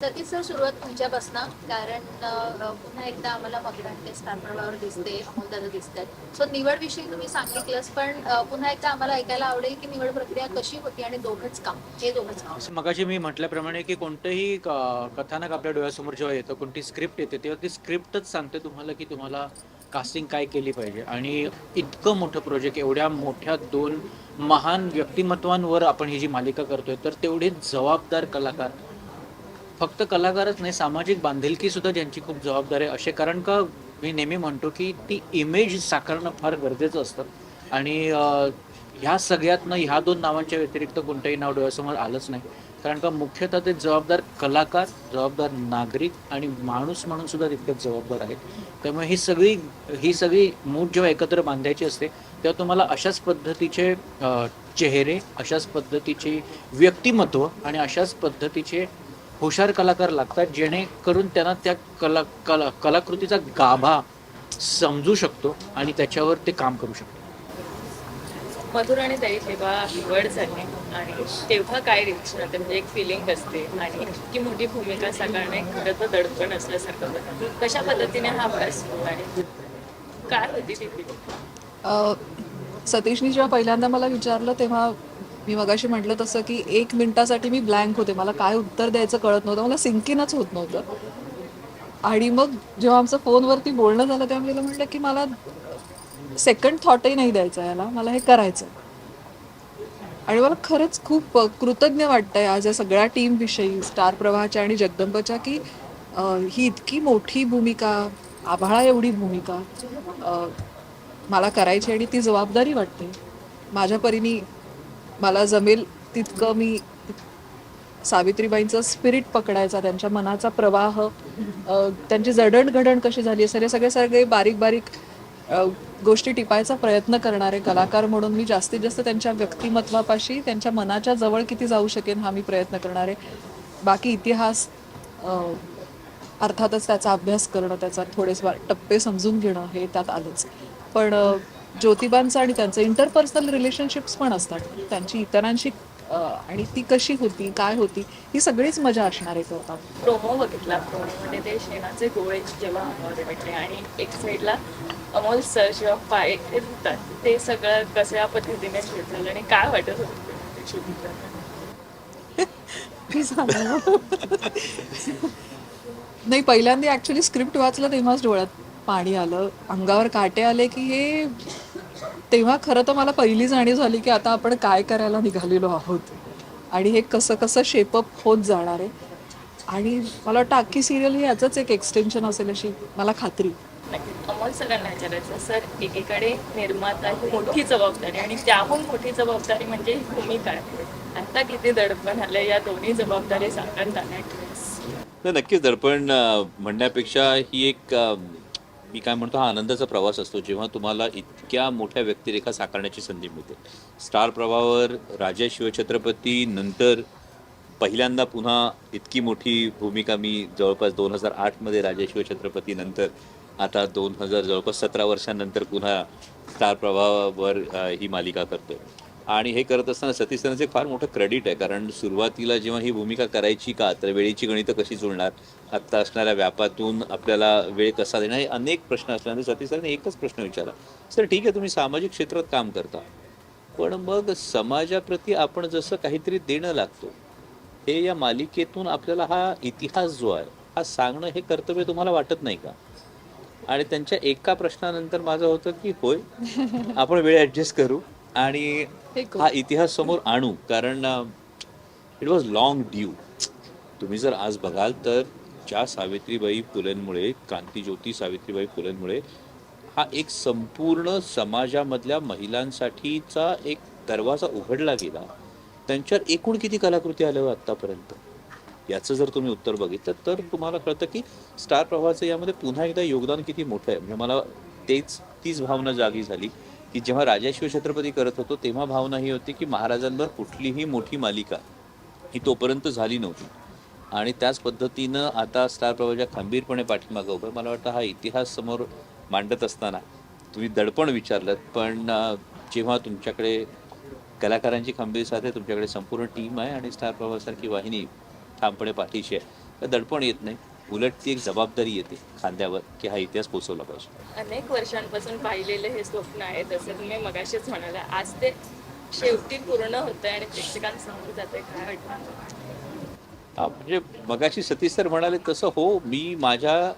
Satish sir सुरुवात तुमच्यापासनं कारण पुन्हा एकदा आम्हाला मकरांचे स्टार दिसते अमोलदादा दिसत आहेत सो निवडविषयी तुम्ही सांगितलंच पण पुन्हा एकदा आम्हाला ऐकायला आवडेल की निवड प्रक्रिया कशी होती आणि दोघंच काम हे दोघंच काम. मगाशी मी म्हटल्याप्रमाणे की कोणतंही कथानक आपल्या डोळ्यासमोर जेव्हा येतं कोणती स्क्रिप्ट येते तेव्हा ती स्क्रिप्टच सांगते तुम्हाला की तुम्हाला कास्टिंग काय केली पाहिजे. आणि इतकं मोठं प्रोजेक्ट एवढ्या मोठ्या दोन महान व्यक्तिमत्वांवर आपण ही जी मालिका करतोय तर तेवढे जबाबदार कलाकार फक्त कलाकारच नाही सामाजिक बांधिलकी सुद्धा ज्यांची खूप जबाबदारी आहे. असे कारण का मी नेहमी म्हणतो की ती इमेज साकारणं फार गरजेचं असतं. आणि ह्या सगळ्यातनं ह्या दोन नावांच्या व्यतिरिक्त कोणतंही नाव डोळ्यासमोर आलंच नाही. कारण का मुख्यतः ते जबाबदार कलाकार जबाबदार नागरिक आणि माणूस म्हणून सुद्धा तितकेच जबाबदार आहेत. त्यामुळे ही सगळी ही सगळी मूठ जेव्हा एकत्र बांधायची असते तेव्हा तुम्हाला अशाच पद्धतीचे चेहरे अशाच पद्धतीचे व्यक्तिमत्व आणि अशाच पद्धतीचे हुशार कलाकार लागतात जेणेकरून त्यांना त्या कला कला कलाकृतीचा गाभा समजू शकतो आणि त्याच्यावर ते काम करू शकतो. मधुर आणि ताई जेव्हा निवड झाली आणि तेव्हा काय रिएक्शन होते? म्हणजे एक फिलिंग असते आणि इतकी मोठी भूमिका साकारणे खरं तर दडपण असल्यासारखं होतं. कशा पद्धतीने हा अभ्यास आणि काय होती ती? अ, सतीशनी जेव्हा पहिल्यांदा मला विचारलं तेव्हा मी मगाशी म्हटलं तसं की एक मिनिटासाठी मी ब्लँक होते. मला काय उत्तर द्यायचं कळत नव्हतं. मला सिंकिनच होत नव्हतं. आणि मग जेव्हा आमचं फोनवरती बोलणं झालं तेव्हा मी म्हटलं की मला सेकंड थॉटही नाही द्यायचं याला. मला हे करायचं आणि मला खरंच खूप कृतज्ञ वाटतंय आज या सगळ्या टीमविषयी स्टार प्रवाहाच्या आणि जगदंबाच्या की ही इतकी मोठी भूमिका आभाळा एवढी भूमिका मला करायची आणि ती जबाबदारी वाटते. माझ्या परीने मला जमेल तितकं मी सावित्रीबाईंचं स्पिरिट पकडायचा त्यांच्या मनाचा प्रवाह त्यांची जडणघडण कशी झाली असेल हे सगळे सगळे बारीक बारीक गोष्टी टिपायचा प्रयत्न करणारे कलाकार म्हणून मी जास्तीत जास्त त्यांच्या व्यक्तिमत्वापाशी त्यांच्या मनाच्या जवळ किती जाऊ शकेन हा मी प्रयत्न करणारे. बाकी इतिहास अर्थातच त्याचा अभ्यास करणं त्याचा थोडेसे टप्पे समजून घेणं हे त्यात आलंच. पण ज्योतिबांचं आणि त्यांचं इंटरपर्सनल रिलेशनशिप्स पण असतात. त्यांची इतरांशी आणि ती कशी होती काय होती ही सगळीच मजा असणारे करतात प्रोमो बघितला. प्रोमोमध्ये ते शेणाचे गोळे जेव्हा अमोल भेटले आणि एक साईडला अमोल सर जेव्हा पाय ते धुतात ते सगळं कशा पद्धतीने शूट झालं आणि काय वाटत होतं. नाही पहिल्यांदा ऍक्च्युली स्क्रिप्ट वाचलं तेव्हाच डोळ्यात पाणी आलं. अंगावर काटे आले की हे तेव्हा खरं तर मला पहिली जाणीव झाली की आता आपण काय करायला निघालेलो आहोत. आणि हे कसं कसं शेपअप होत जाणार आहे. आणि मला वाटतं अख्खी सिरियल ही याचंच एक एक्सटेन्शन असेल अशी मला खात्री. अमोल सरांना विचारायचं सर एकीकडे निर्माता ही मोठी जबाबदारी आणि त्याहून मोठी जबाबदारी म्हणजे ही भूमिका आता किती दडपण आलं या दोन्ही जबाबदारी साकारताना. नक्कीच दडपण म्हणण्यापेक्षा ही एक मी काय म्हणतो हा आनंदाचा प्रवास असतो जेव्हा तुम्हाला इतक्या मोठ्या व्यक्तिरेखा साकारण्याची संधी मिळते. स्टार प्रवाहावर राजा शिवछत्रपती नंतर पहिल्यांदा पुन्हा इतकी मोठी भूमिका मी जवळपास दोन हजार आठमध्ये राजा शिवछत्रपती नंतर आता दोन हजार जवळपास सतरा वर्षांनंतर पुन्हा स्टार प्रवाहावर ही मालिका करतोय. आणि हे करत असताना सतीश सरांचं एक फार मोठं क्रेडिट आहे कारण सुरुवातीला जेव्हा ही भूमिका करायची का तर वेळेची गणितं कशी जुळणार आत्ता असणाऱ्या व्यापातून आपल्याला वेळ कसा देणार हे अनेक प्रश्न असल्यानंतर सतीश सरांनी एकच प्रश्न विचारला. सर ठीक आहे तुम्ही सामाजिक क्षेत्रात काम करता पण मग समाजाप्रती आपण जसं काहीतरी देणं लागतो हे या मालिकेतून आपल्याला हा इतिहास जो आहे हा सांगणं हे कर्तव्य तुम्हाला वाटत नाही का? आणि त्यांच्या एका प्रश्नानंतर माझं होतं की होय आपण वेळ ॲडजस्ट करू. आणि हे. हा इतिहास समोर आणू कारण इट वॉज लॉंग ड्यू तुम्ही जर आज बघाल तर ज्या सावित्रीबाई फुलेंमुळे क्रांतीज्योती सावित्रीबाई फुलेंमुळे हा एक संपूर्ण समाजामधल्या महिलांसाठीचा एक दरवाजा उघडला गेला त्यांच्यावर एकूण किती कलाकृती आल्या हो आत्तापर्यंत? याचं जर तुम्ही उत्तर बघितलं तर तुम्हाला कळतं की स्टार प्रवाहाचं यामध्ये पुन्हा एकदा योगदान किती मोठं आहे. म्हणजे मला तेच तीच भावना जागी झाली. की जेव्हा राजा शिवछत्रपती करत होतो तेव्हा भावना ही होती की महाराजांवर कुठलीही मोठी मालिका ही तोपर्यंत झाली नव्हती आणि त्याच पद्धतीनं आता स्टार प्रवाहाच्या खंबीरपणे पाठीमागं उभं आहे. मला वाटतं हा इतिहास समोर मांडत असताना तुम्ही दडपण विचारलं पण जेव्हा तुमच्याकडे कलाकारांची खंबीर साथ आहे तुमच्याकडे संपूर्ण टीम आहे आणि स्टार प्रवासारखी वाहिनी ठामपणे पाठीशी आहे तर दडपण येत नाही उलट ती एक जबाबदारी येते खांद्यावर की हा इतिहास पोचवला पाहिजे. अनेक वर्षांपासून पाहिलेलं हे स्वप्न आहे. तसं तुम्ही मगाशीच म्हणाला आज ते शेवटी पूर्ण होतंय आणि प्रेक्षकांसमोर जाते काय वाटतं? हा, म्हणजे मगाशी सतीश सर म्हणाले तसं हो मी माझ्या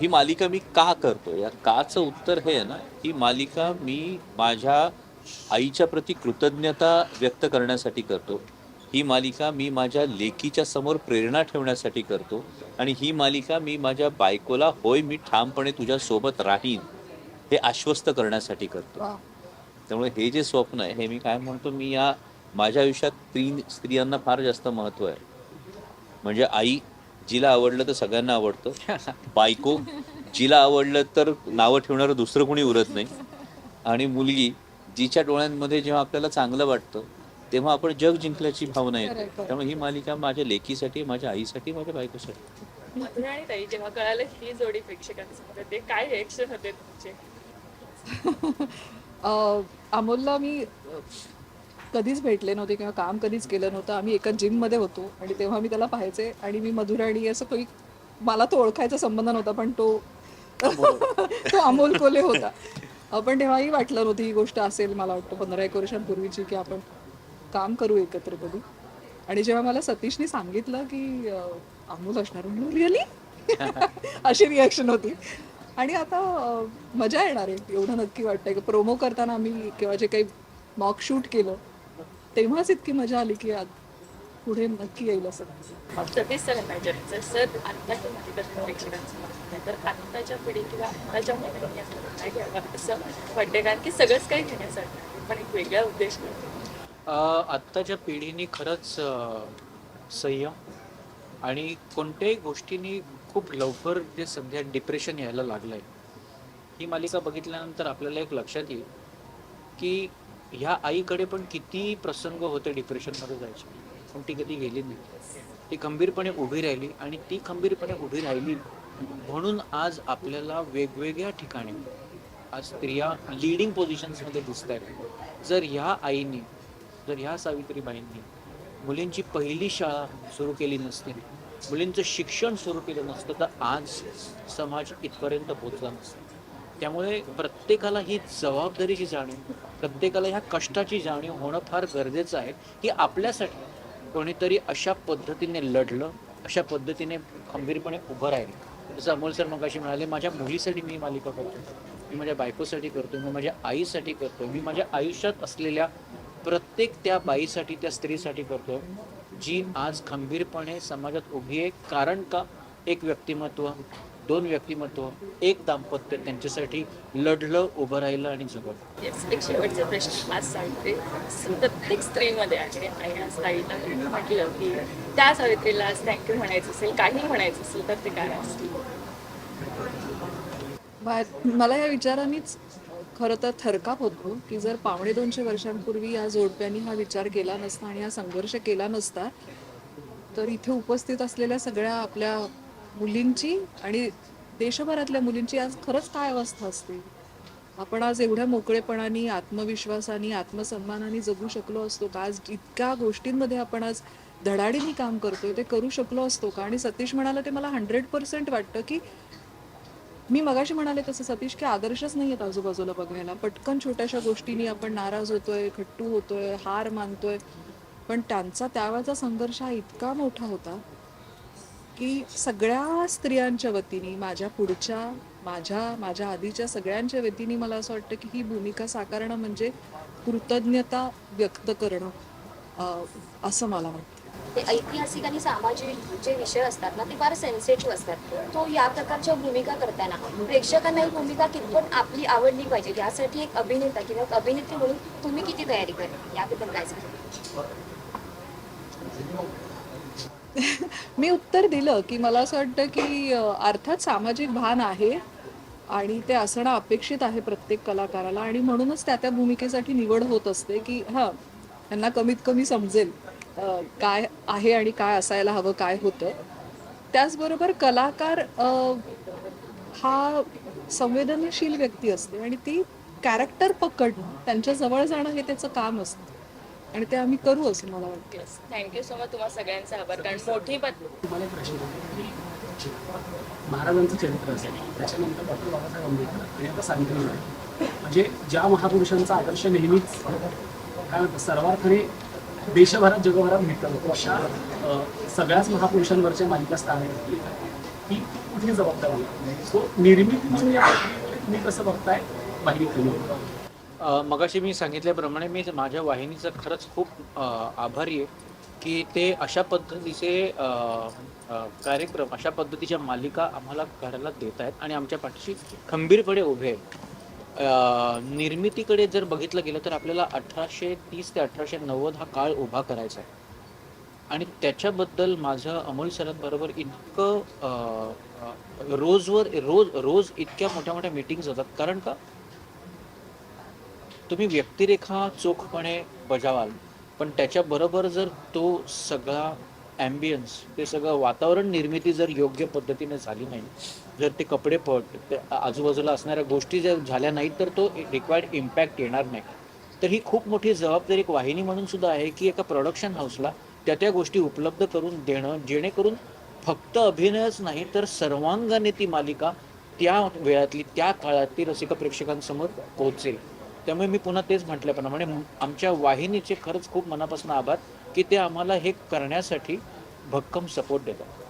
ही मालिका मी का करतो या काचं उत्तर हे आहे ना ही मालिका मी माझ्या आईच्या प्रती कृतज्ञता व्यक्त करण्यासाठी करतो. ही मालिका मी माझ्या लेकीच्या समोर प्रेरणा ठेवण्यासाठी करतो आणि ही मालिका मी माझ्या बायकोला होय मी ठामपणे तुझ्या सोबत राहीन हे आश्वस्त करण्यासाठी करतो. त्यामुळे हे जे स्वप्न आहे हे मी काय म्हणतो मी या माझ्या आयुष्यात तीन स्त्रियांना फार जास्त महत्त्व आहे. म्हणजे आई जिला आवडलं तर सगळ्यांना आवडतं. बायको जिला आवडलं तर नावं ठेवणारं दुसरं कोणी उरत नाही. आणि मुलगी जिच्या डोळ्यांमध्ये जेव्हा आपल्याला चांगलं वाटतं तेव्हा आपण जग जिंकल्याची भावना येते. त्यामुळे ही मालिका माझ्या लेकीसाठी माझ्या आईसाठी माझ्या बायकोसाठी. मधुरा आणि ताई जेव्हा कळालं ही जोडी प्रेक्षकांसमोर आहे, ते काय रिएक्शन होते तुमचे? अ, अमोलला मी कधीच भेटले नव्हते किंवा काम कधीच केलं नव्हतं. आम्ही एका जिममध्ये होतो आणि तेव्हा मी त्याला पाहायचे आणि मी मधुराणी असं काही मला तो ओळखायचा संबंध नव्हता पण तो तो अमोल कोले होता. अ, पण तेव्हाही वाटलं नव्हतं ही गोष्ट असेल मला वाटतं पंधरा एक वर्षांपूर्वीची की आपण काम करू एकत्र कधी आणि जेव्हा मला सतीशने सांगितलं की अमोल असणार रिअली अशी रिॲक्शन होती. आणि आता मजा येणार आहे. एवढं नक्की वाटतंय की प्रोमो करताना आम्ही किंवा जे काही मॉक शूट केलं तेव्हाच इतकी मजा आली की आज पुढे नक्की येईल असं. सतीश विचारायचं सर आत्ताच्या तर पिढी किंवा आत्ताच्या मुलांनी आपल्याला काय घ्यावं असं वाटते कारण की सगळंच काही घेण्यासाठी पण एक वेगळा उद्देश करतो आत्ताच्या पिढीने खरंच अ, संयम आणि कोणत्याही गोष्टींनी खूप लवकर जे सध्या डिप्रेशन यायला लागलं आहे ही मालिका बघितल्यानंतर आपल्याला एक लक्षात येईल की ह्या आईकडे पण किती प्रसंग होते डिप्रेशनमध्ये जायचे. पण ती कधी गेली नाही. ती खंबीरपणे उभी राहिली आणि ती खंबीरपणे उभी राहिली म्हणून आज आपल्याला वेगवेगळ्या ठिकाणी आज स्त्रिया लिडिंग पोझिशन्समध्ये दिसत आहेत जर ह्या आईने जर ह्या सावित्रीबाईंनी मुलींची पहिली शाळा सुरू केली नसती. मुलींचं शिक्षण सुरू केलं नसतं तर आज समाज इथपर्यंत पोचला नसता. त्यामुळे प्रत्येकाला ही जबाबदारीची जाणीव प्रत्येकाला ह्या कष्टाची जाणीव होणं फार गरजेचं आहे की आपल्यासाठी कोणीतरी अशा पद्धतीने लढलं अशा पद्धतीने खंबीरपणे उभं राहिलं. जसं अमोल सर मगाशी म्हणाले माझ्या मुलीसाठी मी मालिका करतो मी माझ्या बायकोसाठी करतो मी माझ्या आईसाठी करतो मी माझ्या आयुष्यात असलेल्या प्रत्येक त्या बाईसाठी त्या स्त्रीसाठी करतो जी आज खंबीरपणे समाजात उभी आहे कारण का? एक व्यक्तिमत्व दोन व्यक्तिमत्व एक दाम्पत्य त्यांच्यासाठी लढलं उभं राहिलं आणि एक शेवटचा प्रश्न आज प्रत्येक स्त्रीमध्ये आहे आणि आज ताईला म्हटलं की त्या सावित्रीला आज थँक्यू म्हणायचं असेल काही म्हणायचं असेल तर ते काय असेल बाहेर मला या विचारानेच खरं तर थरकाप होतो की जर पावणे दोनशे वर्षांपूर्वी या जोडप्यांनी हा विचार केला नसता आणि हा संघर्ष केला नसता तर इथे उपस्थित असलेल्या सगळ्या आपल्या मुलींची आणि देशभरातल्या मुलींची आज खरंच काय अवस्था असते? आपण आज एवढ्या मोकळेपणाने आत्मविश्वासाने आत्मसन्मानाने जगू शकलो असतो का? आज इतक्या गोष्टींमध्ये आपण आज धडाडीने काम करतोय ते करू शकलो असतो का? आणि सतीश म्हणाला ते मला हंड्रेड पर्सेंट वाटतं की मी मगाशी म्हणाले तसं सतीश की आदर्शच नाही आहेत आजूबाजूला बघायला. पटकन छोट्याशा गोष्टींनी आपण नाराज होतोय खट्टू होतोय हार मानतोय. पण त्यांचा त्यावेळेचा संघर्ष हा इतका मोठा होता की सगळ्या स्त्रियांच्या वतीने माझ्या पुढच्या माझ्या माझ्या आधीच्या सगळ्यांच्या वतीने मला असं वाटतं की ही भूमिका साकारणं म्हणजे कृतज्ञता व्यक्त करणं असं मला वाटतं. ते ऐतिहासिक आणि सामाजिक जे विषय असतात ना ते फार सेन्सिटिव्ह असतात. तो या प्रकारच्या भूमिका करताना प्रेक्षकांना ही भूमिका कितपत आपली आवडली पाहिजे? यासाठी एक अभिनेता किंवा अभिनेत्री म्हणून तुम्ही किती तयारी करता? याबद्दल काय सांगा मी उत्तर दिलं की मला असं वाटतं की अर्थात सामाजिक भान आहे आणि ते असणं अपेक्षित आहे प्रत्येक कलाकाराला आणि म्हणूनच त्या त्या भूमिकेसाठी निवड होत असते की हां त्यांना कमीत कमी समजेल. काय आहे आणि काय असायला हवं काय होतं. त्याचबरोबर कलाकार अ, हा संवेदनशील व्यक्ती असते आणि ती कॅरेक्टर पकडणं त्यांच्या जवळ जाणं हे त्याचं काम असतं. आणि ते आम्ही करू असं मला वाटतं. थँक्यू सो मच तुम्हाला सगळ्यांचा आभार. कारण मोठी महाराजांचं चरित्र असेल त्याच्यानंतर डॉक्टर बाबासाहेब आंबेडकर आणि आता सावित्रीबाई म्हणजे ज्या महापुरुषांचा आदर्श नेहमीच काय म्हणतात? सर्वार्थाने देशभरात जगभरात भेटतात जातो अशा सगळ्याच महापुरुषांवरच्या मालिका स्थानावर ही कुठली जबाबदारी? सो निर्मिती म्हणून या कसं बघताय? माहिती मगाशी मी सांगितल्याप्रमाणे मी माझ्या वाहिनीचं खरंच खूप आभारी आहे की ते अशा पद्धतीचे कार्यक्रम अशा पद्धतीच्या मालिका आम्हाला करायला देत आहेत आणि आमच्या पाठीशी खंबीरपणे उभे आहेत. निर्मितीकडे जर बघितलं गेलं तर आपल्याला अठराशे तीस ते अठराशे नव्वद हा काळ उभा करायचा आहे. आणि त्याच्याबद्दल माझं अमोल सरांबरोबर इतकं रोजवर रोज रोज इतक्या मोठ्या मोठ्या मीटिंग्स होतात. कारण का? तुम्ही व्यक्तिरेखा चोखपणे बजावाल. पण त्याच्याबरोबर जर तो सगळा ॲम्बियन्स ते सगळं वातावरण निर्मिती जर योग्य पद्धतीने झाली नाही जर ते कपडे पट आजूबाजूला असणाऱ्या गोष्टी जर झाल्या नाहीत तर तो रिक्वायर्ड इम्पॅक्ट येणार नाही. तर ही खूप मोठी जबाबदारी एक वाहिनी म्हणून सुद्धा आहे की एका प्रोडक्शन हाऊसला त्या त्या गोष्टी उपलब्ध करून देणं जेणेकरून फक्त अभिनयच नाही तर सर्वांगाने ती मालिका त्या वेळातली त्या काळातली रसिक प्रेक्षकांसमोर पोहोचेल. त्यामुळे मी पुन्हा तेच म्हटल्याप्रमाणे आमच्या वाहिनीचे खरंच खूप मनापासून आभार की ते आम्हाला हे करण्यासाठी भक्कम सपोर्ट देतात.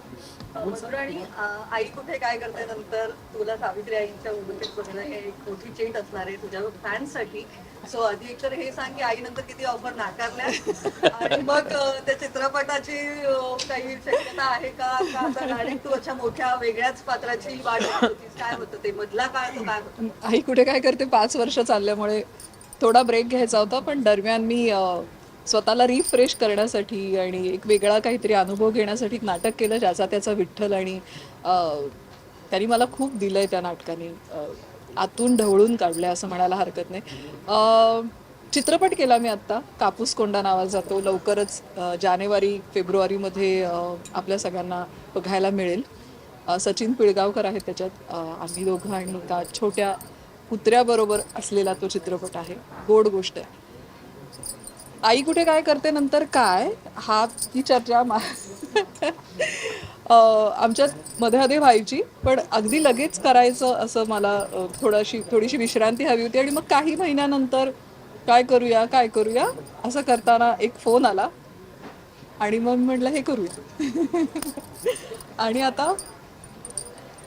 आणि आई कुठे काय करते नंतर तुला सावित्री आईच्या भूमिकेत बघणं हे एक मोठी चेट असणार आहे तुझ्या फॅन्ससाठी. सो आधी एक तर हे सांग की आई नंतर किती ऑफर नाकारल्या? आणि मग त्या चित्रपटाची काही शक्यता आहे का? डायरेक्ट तू अशा मोठ्या वेगळ्याच पात्राची वाट होतीस? काय होतं ते? मधला तो काय होता? आई कुठे काय करते? पाच वर्ष चालल्यामुळे थोडा ब्रेक घ्यायचा होता पण दरम्यान मी स्वतःला रिफ्रेश करण्यासाठी आणि एक वेगळा काहीतरी अनुभव घेण्यासाठी एक नाटक केलं ज्याचा त्याचा विठ्ठल आणि त्यांनी मला खूप दिलंय त्या नाटकाने. आतून ढवळून काढलंय असं म्हणायला हरकत नाही. चित्रपट केला मी आत्ता कापूस कोंडा नावाचा तो लवकरच जानेवारी फेब्रुवारीमध्ये आपल्या सगळ्यांना बघायला मिळेल. सचिन पिळगावकर आहेत त्याच्यात. आम्ही दोघं आणि त्या छोट्या कुत्र्याबरोबर असलेला तो चित्रपट आहे. गोड गोष्ट आहे. आई कुठे काय करते नंतर काय? हा ती चर्चा आमच्यात मध्ये मध्ये व्हायची पण अगदी लगेच करायचं असं मला थोडीशी थोडीशी विश्रांती हवी होती. आणि मग काही महिन्यानंतर काय करूया काय करूया असं करताना एक फोन आला. आणि मग म्हटलं हे करूया. आणि आता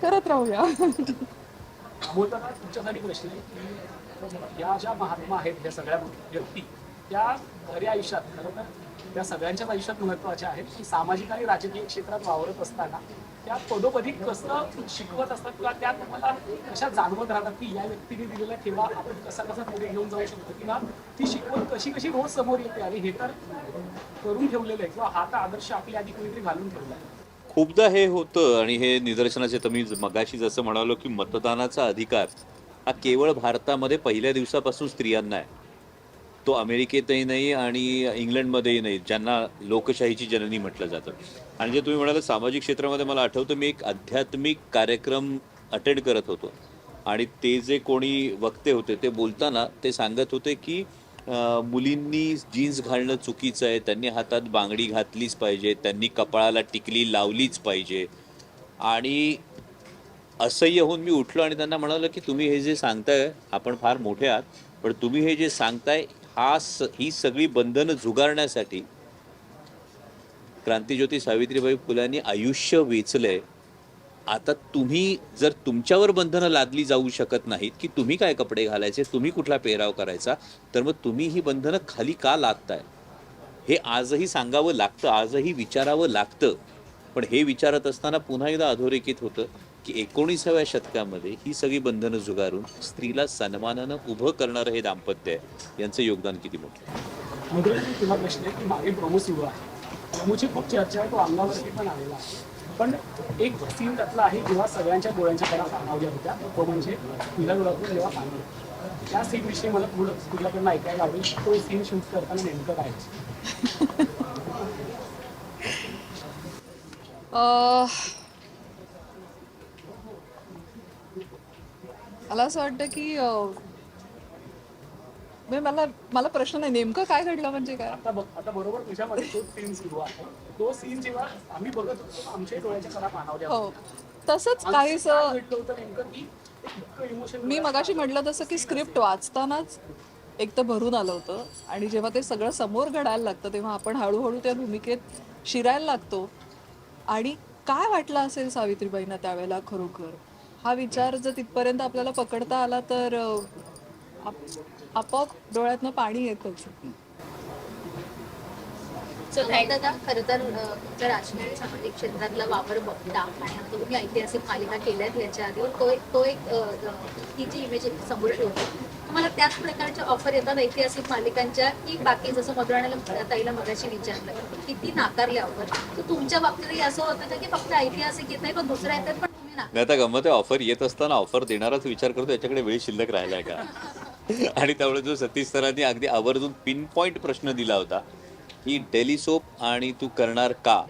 करत राहूया. बोलताना तुमच्यासाठी प्रश्न या ज्या महात्मा आहेत या सगळ्या व्यक्ती त्या खऱ्या आयुष्यात खरं तर त्या सगळ्यांच्याच आयुष्यात महत्त्वाच्या आहेत की सामाजिक आणि राजकीय क्षेत्रात वावरत असताना त्या पदोपदी कसं शिकवत असतात किंवा त्या तुम्हाला कशा जाणवत राहतात की या व्यक्तीने दिलेला ठेवा आपण कसा कसा पुढे घेऊन जाऊ शकतो किंवा ती शिकवण कशी कशी रोज समोर येते? आणि हे तर करून ठेवलेलं आहे किंवा हा तर आदर्श आपल्या आधी कोणीतरी घालून ठेवला आहे. खूपदा हे होतं आणि हे निदर्शनाचे तर मी मगाशी जसं म्हणालो की मतदानाचा अधिकार हा केवळ भारतामध्ये पहिल्या दिवसापासून स्त्रियांना आहे. तो अमेरिकेतही नाही आणि इंग्लंडमध्येही नाही ज्यांना लोकशाहीची जननी म्हटलं जातं. आणि जे तुम्ही म्हणाल सामाजिक क्षेत्रामध्ये मला आठवतं मी एक आध्यात्मिक कार्यक्रम अटेंड करत होतो. आणि ते जे कोणी वक्ते होते ते बोलताना ते सांगत होते की मुलींनी जीन्स घालणं चुकीचं आहे त्यांनी हातात बांगडी घातलीच पाहिजे त्यांनी कपाळाला टिकली लावलीच पाहिजे. आणि असह्य होऊन मी उठलो आणि त्यांना म्हणालो की तुम्ही हे जे सांगताय आपण फार मोठे आहात पण तुम्ही हे जे सांगताय हा स ही सगळी बंधनं झुगारण्यासाठी क्रांतीज्योती सावित्रीबाई फुलांनी आयुष्य वेचलंय. आता तुम्ही जर तुमच्यावर बंधनं लादली जाऊ शकत नाहीत की तुम्ही काय कपडे घालायचे तुम्ही कुठला पेहराव करायचा तर मग तुम्ही ही बंधनं खाली का लादताय हे आजही सांगावं लागतं आजही विचारावं लागतं. पण हे विचारत असताना पुन्हा एकदा अधोरेखित होतं. की एकोणीसाव्या शतकामध्ये ही सगळी बंधनं जुगारून स्त्रीला सन्मानानं उभं करणारं हे दाम्पत्य आहे. यांचं योगदान किती मोठं तुला प्रश्न आहे की मागे प्रोमो सुरू आहे. प्रोमोची खूप चर्चा आहे तो अंगावरती पण आलेला आहे. पण एक सीन त्यातला आहे जेव्हा सगळ्यांच्या डोळ्यांच्या कडा सामावल्या होत्या तो म्हणजे तुझ्या डोळ्यातून जेव्हा सांगितलं. त्या सीन विषयी मला थोडं तुझ्याकडनं ऐकायला आवडेल. तो सीन शूट करताना नेमकं काय मला असं वाटतं की म्हणजे मला मला प्रश्न नाही नेमकं काय घडलं म्हणजे काय? आता बघ आता बरोबर तुझ्यामध्ये तो सीन सुरू आहे. तो सीन जेव्हा आम्ही बघत होतो आमच्या डोळ्याच्या करा पाणावल्या हो. तसंच काय घडलं होतं नेमकं की इमोशन मी मगाशी म्हटलं तसं की स्क्रिप्ट वाचतानाच एक तर भरून आलं होतं आणि जेव्हा ते सगळं समोर घडायला लागतं तेव्हा आपण हळूहळू त्या भूमिकेत शिरायला लागतो. आणि काय वाटलं असेल सावित्रीबाईंना त्यावेळेला खरोखर? हा विचार जर तिथपर्यंत आपल्याला पकडता आला तर आप- आपोआप डोळ्यातनं पाणी येतच. सो थँक दादा खरं तर अ, तुमच्या राजकीय सामाजिक क्षेत्रातला वावर बघता आणि आता तुम्ही ऐतिहासिक मालिका केल्यात याच्या आधी. तो एक तो एक अ, अ, ही जी इमेज समोर ठेवतो. तुम्हाला त्याच प्रकारच्या ऑफर येतात ऐतिहासिक मालिकांच्या की बाकी जसं मधुराण्याला ताईला मगाशी विचारलं किती नाकारल्या ऑफर तर तुमच्या बाबतीतही असं होतं का की फक्त ऐतिहासिक येत नाही पण दुसऱ्या येतात पण तुम्ही नाही आता गमत आहे ऑफर येत असताना ऑफर देणाराच विचार करतो याच्याकडे वेळ शिल्लक राहिलाय का? आणि त्यामुळे जो सतीश सरांनी अगदी आवर्जून पिन पॉईंट प्रश्न दिला होता की डेली सोप आणि तू करणार का?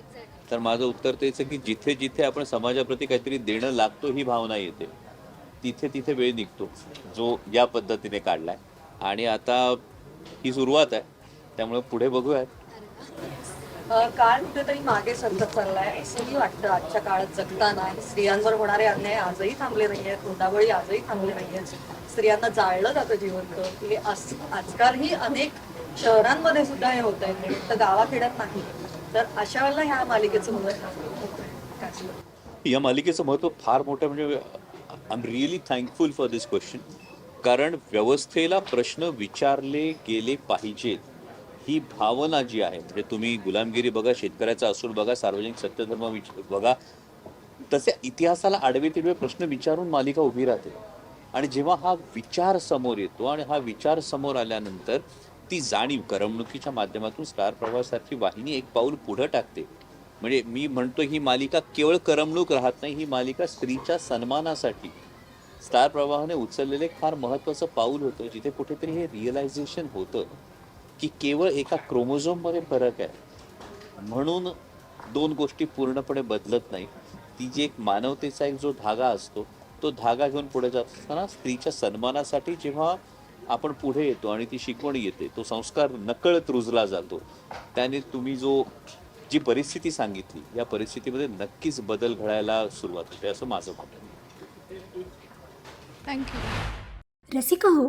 तर माझं उत्तर तेच आहे की जिथे जिथे आपण समाजाप्रती काहीतरी देणं लागतो ही भावना येते. तिथे तिथे वेळ निघतो जो या पद्धतीने काढलाय. आणि आता ही सुरुवात आहे त्यामुळे पुढे बघूयात. काळ कुठेतरी मागे सरकत चाललाय असंही वाटतं. आजच्या काळात जगताना स्त्रियांवर होणारे अन्याय आजही थांबले नाहीये हुंडाबळी आजही थांबले नाहीये स्त्रियांना जाळलं जातं जिवंत हे आज आजकालही अनेक शहरांमध्ये सुद्धा हे होत आहे. फक्त गावाखेड्यात नाही. तर अशा वेळेला ह्या मालिकेचं महत्त्व या मालिकेचं महत्त्व फार मोठं म्हणजे I am really thankful for this question कारण व्यवस्थेला प्रश्न विचारले गेले पाहिजेत. ही भावना जी आहे म्हणजे तुम्ही गुलामगिरी बघा शेतकऱ्याचा असूल बघा सार्वजनिक सत्यधर्म बघा. तसे इतिहासाला आडवे तिडवे प्रश्न विचारून मालिका उभी राहते. आणि जेव्हा हा विचार समोर येतो आणि हा विचार समोर आल्यानंतर ती जाणीव करमणुकीच्या माध्यमातून स्टार प्रवाहासारखी वाहिनी एक पाऊल पुढं टाकते. म्हणजे मी म्हणतो ही मालिका केवळ करमणूक राहत नाही ही मालिका स्त्रीच्या सन्मानासाठी. स्टार प्रवाहाने उचललेले फार महत्त्वाचं पाऊल होतं जिथे कुठेतरी हे रिअलायझेशन होतं. की केवळ एका क्रोमोझोममध्ये फरक आहे. म्हणून दोन गोष्टी पूर्णपणे बदलत नाही. ती जी एक मानवतेचा एक जो धागा असतो तो धागा घेऊन पुढे जात असताना स्त्रीच्या सन्मानासाठी जेव्हा आपण पुढे येतो आणि ती शिकवण येते तो संस्कार नकळत रुजला जातो. त्याने तुम्ही जो जी परिस्थिती सांगितली या परिस्थितीमध्ये नक्कीच बदल घडायला सुरुवात होते असं माझं मत आहे. थँक्यू रसिका हो